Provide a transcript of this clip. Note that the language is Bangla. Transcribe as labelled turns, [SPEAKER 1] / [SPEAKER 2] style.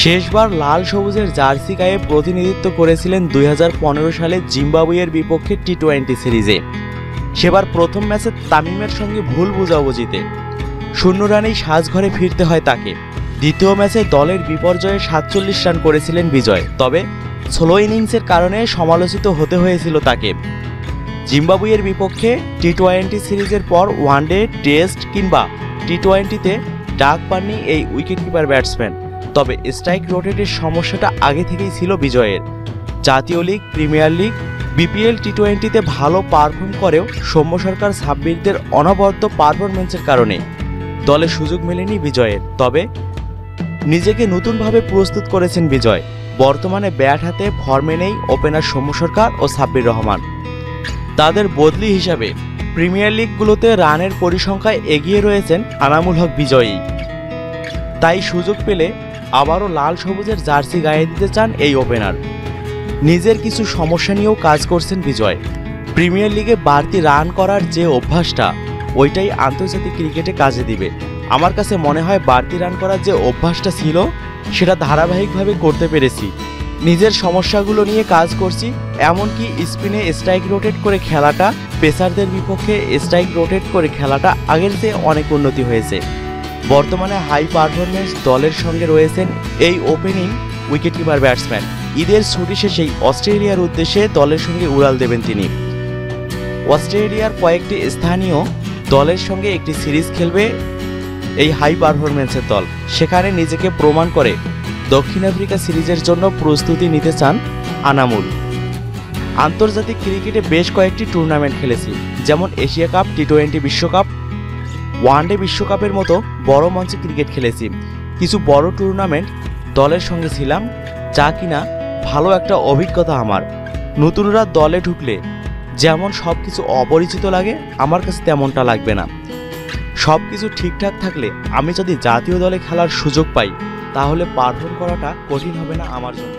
[SPEAKER 1] শেষবার লাল সবুজের জার্সি গায়ে প্রতিনিধিত্ব করেছিলেন দুই হাজার পনেরো সালে জিম্বাবুয়ের বিপক্ষে টি টোয়েন্টি সিরিজে। সেবার প্রথম ম্যাচে তামিমের সঙ্গে ভুল বোঝাবুঝিতে। শূন্য রানেই সাজঘরে ফিরতে হয় তাকে। দ্বিতীয় ম্যাচে দলের বিপর্যয়ে সাতচল্লিশ রান করেছিলেন বিজয়। তবে স্লো ইনিংসের কারণে সমালোচিত হতে হয়েছিল তাকে। জিম্বাবুয়ের বিপক্ষে টি টোয়েন্টি সিরিজের পর ওয়ানডে টেস্ট কিংবা টি টোয়েন্টিতে ডাক পাননি এই উইকেটকিপার ব্যাটসম্যান। তবে স্ট্রাইক রোটেটের সমস্যাটা আগে থেকেই ছিল বিজয়ের। জাতীয় league, premier league, BPL T টোয়েন্টিতে ভালো পারফর্ম করেও সৌম্য সরকার সাব্বিরদের অনবদ্য পারফরমেন্সের কারণে দলে সুযোগ মেলেনি বিজয়ের। তবে নিজেকে নতুনভাবে প্রস্তুত করেছেন বিজয়। বর্তমানে ব্যাট হাতে ফর্মে নেই ওপেনার সৌম্য সরকার ও সাব্বির রহমান। তাদের বদলি হিসাবে প্রিমিয়ার লিগগুলোতে রানের পরিসংখ্যায় এগিয়ে রয়েছেন আনামুল হক বিজয়ী। তাই সুযোগ পেলে আবারও লাল সবুজের জার্সি গায়ে দিতে চান এই ওপেনার। নিজের কিছু সমস্যা নিয়েও কাজ করছেন বিজয়। প্রিমিয়ার লিগে বাড়তি রান করার যে অভ্যাসটা, ওইটাই আন্তর্জাতিক ক্রিকেটে কাজে দিবে। আমার কাছে মনে হয় বাড়তি রান করার যে অভ্যাসটা ছিল, সেটা ধারাবাহিকভাবে করতে পেরেছি। নিজের সমস্যাগুলো নিয়ে কাজ করছি, এমনকি স্পিনে স্ট্রাইক রোটেট করে খেলাটা, পেসারদের বিপক্ষে স্ট্রাইক রোটেট করে খেলাটা আগের চেয়ে অনেক উন্নতি হয়েছে। বর্তমানে হাই পারফরমেন্স দলের সঙ্গে রয়েছেন এই ওপেনিং উইকেটকিপার ব্যাটসম্যান ঈদের ছুটি শেষেই অস্ট্রেলিয়ার উদ্দেশ্যে দলের সঙ্গে উড়াল দেবেন তিনি। অস্ট্রেলিয়ার কয়েকটি স্থানীয় দলের সঙ্গে একটি সিরিজ খেলবে এই হাই পারফরমেন্সের দল। সেখানে নিজেকে প্রমাণ করে দক্ষিণ আফ্রিকা সিরিজের জন্য প্রস্তুতি নিতে চান আনামুল। আন্তর্জাতিক ক্রিকেটে বেশ কয়েকটি টুর্নামেন্ট খেলেছি, যেমন এশিয়া কাপ টি টোয়েন্টি বিশ্বকাপ ওয়ানডে বিশ্বকাপের মতো বড় মঞ্চে ক্রিকেট খেলেছি। কিছু বড় টুর্নামেন্ট দলের সঙ্গে ছিলাম, যা কিনা ভালো একটা অভিজ্ঞতা আমার। নতুনরা দলে ঢুকলে যেমন সব কিছু অপরিচিত লাগে, আমার কাছে তেমনটা লাগবে না। সব কিছু ঠিকঠাক থাকলে আমি যদি জাতীয় দলে খেলার সুযোগ পাই, তাহলে পারফর্ম করাটা কঠিন হবে না আমার জন্য।